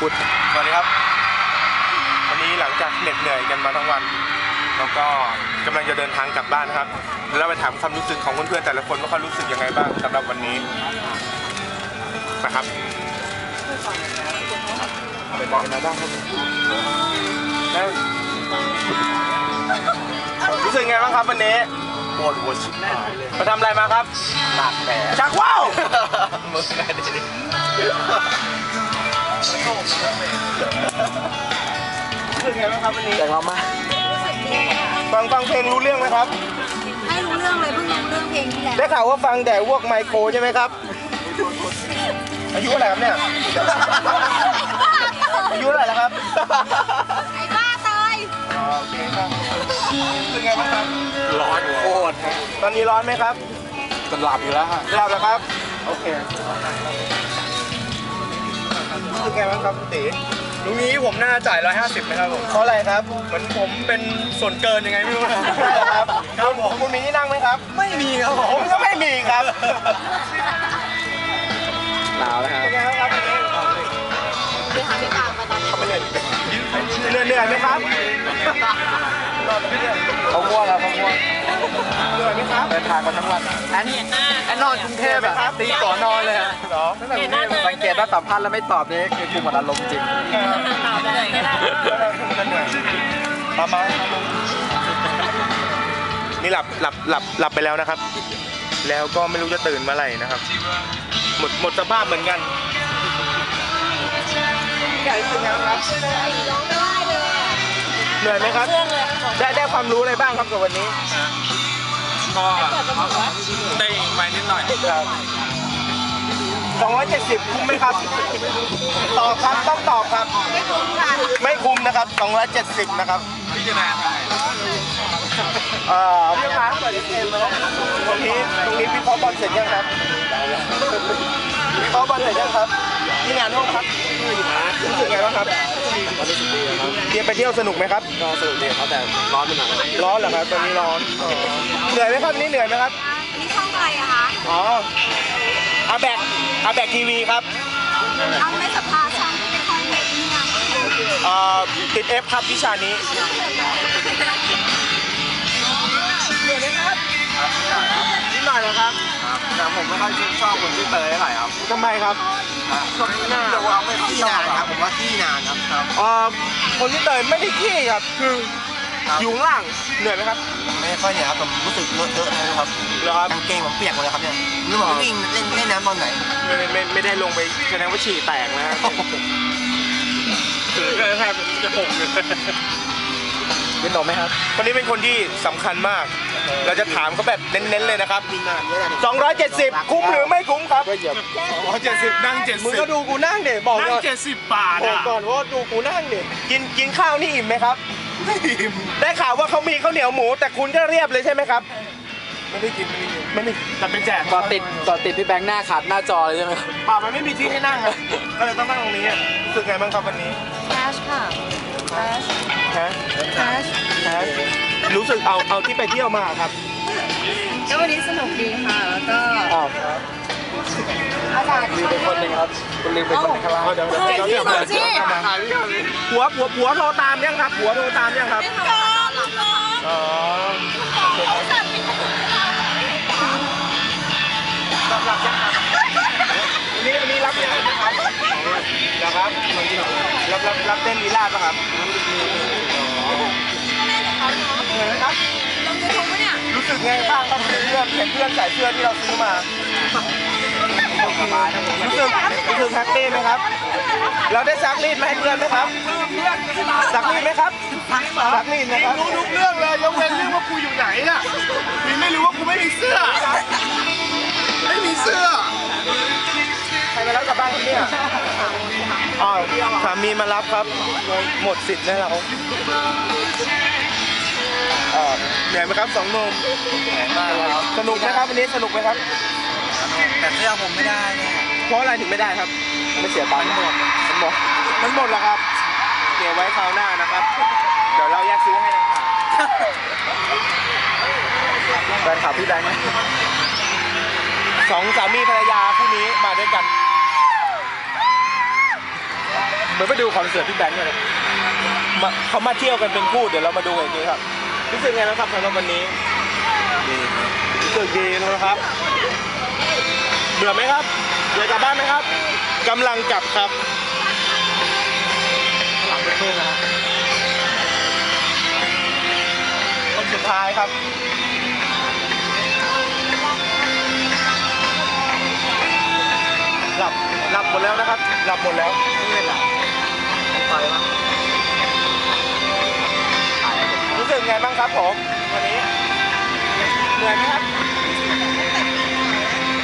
พูดสวัสดีครับ วันนี้หลังจากเหน็ดเหนื่อยกันมาทั้งวัน แล้วก็กำลังจะเดินทางกลับบ้านนะครับเดี๋ยวเราไปถามความรู้สึกของเพื่อนๆแต่ละคนว่าเขารู้สึกยังไงบ้างสำหรับวันนี้นะครับไปบอกกันมาบ้างครับแล้วรู้สึกไงบ้างครับวันนี้ปวดหัวชิบหายเลยมาทำอะไรมาครับหนักแต่ชักว่าวมึงไงดิ รู้สึกไงบ้างครับวันนี้แต่เรามาฟังฟังเพลงรู้เรื่องไหมครับ ไม่รู้เรื่องเลยเพิ่งรู้เรื่องเพลงนี้แหละได้ข่าวว่าฟังแต่พวกไมโครใช่ไหมครับ อายุเท่าไหร่ครับเนี่ย อายุเท่าไหร่แล้วครับ ไอ้บ้าตายอ๋อโอเคครับเป็นไงบ้างครับ ร้อนโคตรตอนนี้ร้อนไหมครับจะหลับอยู่แล้วฮะหลับแล้วครับ โอเค รู้สึกไงบ้างครับคุณตีลุงนี้ผมน่าจ่าย 150นะครับผมเพราะอะไรครับ เหมือนผมเป็นส่วนเกินยังไงไม่รู้นะใช่เหรอครับครับผมคุณมีที่นั่งไหมครับ ไม่มีครับผผมมก็ไม่มีครับหนาวแล้วฮะเป็นไงบ้างครับวันนี้ไปหาพี่ปางมาตอนนี้เหนื่อยเหนื่อยไหมครับ เหนื่อยไหมครับเดินทางมาทั้งวันแอนแอนนอนกรุงเทพอะตีก่อนนอนเลยฮะเหรอตั้งแต่กรุงเทพสังเกตว่าสัมภาษณ์แล้วไม่ตอบนี่คือกูหมดอารมณ์จริงตอบเลยก็ได้มามานี่หลับหลับหลับหลับไปแล้วนะครับ แล้วก็ไม่รู้จะตื่นเมื่อไหร่นะครับ หมดหมดสภาพเหมือนกันใหญ่สุดแล้วครับร้องไม่ได้เลยอะเหนื่อยไหมครับเรื่องเลยบอกได้ได้ความรู้อะไรบ้างครับกับวันนี้ ก็เกิดจะบอกว่าได้อีกไปนิดหน่อยครับ270 คุ้มไหมครับ ตอบครับต้องตอบครับ ไม่คุ้มค่ะไม่คุ้มนะครับ 270 นะครับพิจารณาเอ่อพี่คะเปิดอีกเกมแล้วตรงนี้ตรงนี้พี่เคาะบอลเสร็จยังครับพี่เคาะบอลเสร็จยังครับที่งานห้องครับรู้สึกไงบ้างครับ ไปเที่ยวสนุกไหมครับ ก็สนุกดีครับแต่ร้อนไปหน่อยร้อนเหรอครับตอนนี้ร้อนอ๋อเหนื่อยไหมครับนี่เหนื่อยไหมครับ อันนี้ช่องอะไรอะคะอ๋ออาแบกอาแบกทีวีครับเอาไม่สัมภาษณ์ช่องที่เป็นคอนเทนต์นี่นะเอ่อติดเอฟครับวิชานี้เหนื่อยไหมครับนิด หน่อยเหรอครับแต่ผมไม่ค่อยชอบคนที่เตยเท่าไหร่ครับทำไมครับหน้าจะวางไม่ค่อยชอบครับผมว่าที่นานครับครับเอ่อคนที่เตยไม่ได้ขี้ครับคืออยู่ข้างล่างเหนื่อยไหมครับ ไม่ค่อยเนี่ยครับผมรู้สึกเลอะเทอะนะครับเหรอครับกางเกงผมเปียกหมดเลยครับเนี่ยนี่ผมวิ่งเล่นเล่นน้ำตอนไหนไม่ไม่ไม่ได้ลงไปแสดงว่าฉี่แตกนะถือก็แทบจะหกเลย เป็นตกไหมครับ คนนี้เป็นคนที่สำคัญมาก เราจะถามเขาแบบเน้นๆเลยนะครับ 270 คุ้มหรือไม่คุ้มครับก็เหยียบร้อยเจ็ดสิบนั่งเจ็ดมึงสิบก็ดูกูนั่งเด็บอกนั่ก่งอนเจ็ดสิบบาทบอกอะก่อนว่าดูกูนั่งเด็กินกินข้าวนี่อิ่มไหมครับได้ข่าวว่าเขามีข้าวเหนียวหมู แต่คุณก็เรียบเลยใช่ไหมครับ ไม่ได้กินไม่ได้กินไม่มีแต่เป็นแจกก่อนติดก่อนติดพี่แบงค์หน้าขาดหน้าจอเลยใช่ไหมป่ามันไม่มีที่ให้นั่งอะก็เลยต้องนั่งตรงนี้อะรู้สึกไงบ้างครับวันนี้ แคชค่ะ แคชฮะแคชฮะรู้สึกเอาเอาที่ไปเที่ยวมาครับก็วันนี้สนุกดีค่ะ แล้วก็อ๋ออากาศลืมไปคนหนึ่งครับคุณลืมไปคนหนึ่งข้างล่างเดี๋ยวเดี๋ยวเดี๋ยวเดี๋ยวถ่ายพี่เดี๋ยวก่อนสิถ่ายพี่ก่อนสิผัวผัวผัวโทรตามยังครับผัวโทรตามยังครับก่อนก่อนอ๋อรับรับยังครับวันนี้วันนี้รับยังครับนะครับ รับรับรับเต้นลีลาดป่ะครับเหนื่อยไหมครับลงจะชมปะเนี่ยรู้สึกไงบ้างครับเพื่อนเห็นเพื่อนใส่เสื้อที่เราซื้อมารู้สึกรู้สึกแฮปปี้ไหมครับ เราได้ซักรีดมาให้เพื่อนไหมครับซักรีดไหมครับซักรีดนะครับรู้ทุกเรื่องเลยยกเว้นเรื่องว่ากูอยู่ไหนอะพี่ไม่รู้ว่ากูไม่มีเสื้อ ไม่มีเสื้อใครมารับกลับบ้านครับเนี่ย อ๋อสามีมารับครับ หมดสิทธิ์แล้วเราเอ่อเหนื่อยไหมครับสองหนุ่มมากครับสนุกไหมครับวันนี้สนุกไหมครับ แต่เสื้อผมไม่ได้เนี่ยเพราะอะไรถึงไม่ได้ครับ ไม่เสียตังค์หมดมันหมดมันหมดแล้วครับเก็บไว้คราวหน้านะครับ เดี๋ยวเราแยกซื้อให้นะครับแฟนคลับพี่แบงค์ไหมสองสามีภรรยาคู่นี้มาด้วยกัน เหมือนไปดูคอนเสิร์ตพี่แบงค์เลยมาเขามาเที่ยวกันเป็นคู่เดี๋ยวเรามาดูกันอีกทีครับรู้สึกไงบ้างครับสำหรับวันนี้รู้สึกดีนะครับเบื่อไหมครับเบื่อกลับบ้านไหมครับกำลังกลับครับหลังเป็นเพื่อนนะครับคนสุดท้ายครับหลับหลับหมดแล้วนะครับหลับหมดแล้วไม่เป็น ผมวันนี้เหนื่อยไหมครับ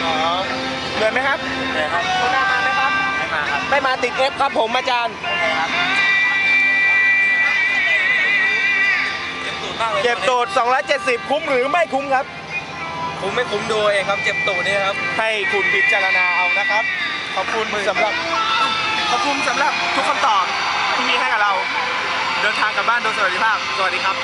อ๋อเหนื่อยไหมครับเหนื่อยครับคุณหน้ามาไหมครับไม่มาครับไม่มาติดเอฟครับผมอาจารย์ โอเคครับเจ็บตูดมากเลยเก็บตูด270 คุ้มหรือไม่คุ้มครับ คุ้มไม่คุ้มดูเองครับ เจ็บตูดนี่ครับ ให้คุณพิจารณาเอานะครับ ขอบคุณสำหรับ ขอบคุณสำหรับทุกคำตอบที่มีให้กับเรา เดินทางกลับบ้านโดยสวัสดิภาพ สวัสดีครับ